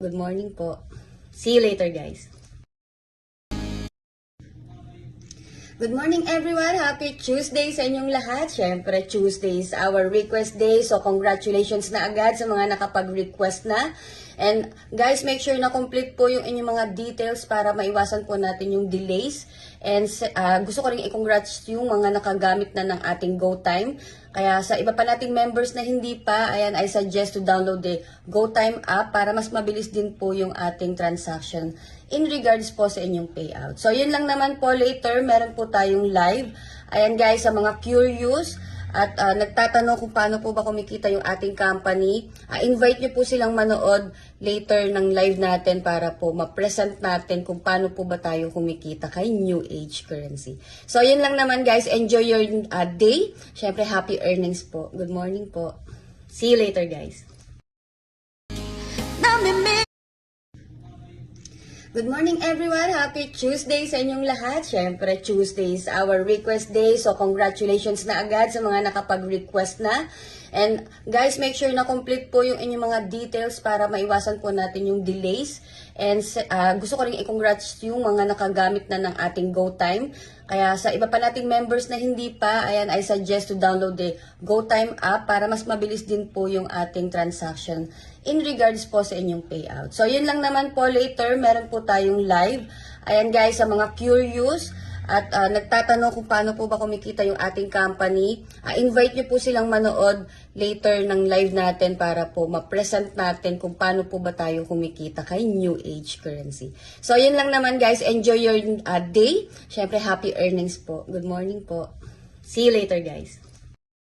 Good morning po. See you later, guys. Good morning everyone! Happy Tuesday sa inyong lahat. Siyempre, Tuesday is our request day. So, congratulations na agad sa mga nakapag-request na. And guys, make sure na complete po yung inyong mga details para maiwasan po natin yung delays. And uh, gusto ko rin i-congrats yung mga nakagamit na ng ating GoTime. Kaya sa iba pa nating members na hindi pa, ayan, I suggest to download the GoTime app para mas mabilis din po yung ating transaction in regards po sa inyong payout. So, yun lang naman po later. Meron po tayong live. Ayan guys, sa mga curious at ah, nagtatanong kung paano po ba kumikita yung ating company, ah, invite nyo po silang manood later ng live natin para po ma-present natin kung paano po ba tayo kumikita kay New Age Currency. So, yun lang naman guys. Enjoy your ah, day. Siyempre, happy earnings po. Good morning po. See you later guys. Good morning everyone! Happy Tuesday sa inyong lahat. Siyempre, Tuesday is our request day. So, congratulations na agad sa mga nakapag-request na. And guys, make sure na complete po yung inyong mga details para maiwasan po natin yung delays. And uh, gusto ko rin i-congrats yung mga nakagamit na ng ating GoTime. Kaya sa iba pa nating members na hindi pa, ayan, I suggest to download the GoTime app para mas mabilis din po yung ating transaction in regards po sa inyong payout. So, yun lang naman po later. Meron po tayong live. Ayan guys, sa mga curious at ah, nagtatanong kung paano po ba kumikita yung ating company, ah, invite nyo po silang manood later ng live natin para po ma-present natin kung paano po ba tayo kumikita kay New Age Currency. So, yun lang naman guys. Enjoy your ah, day. Siyempre, happy earnings po. Good morning po. See you later guys.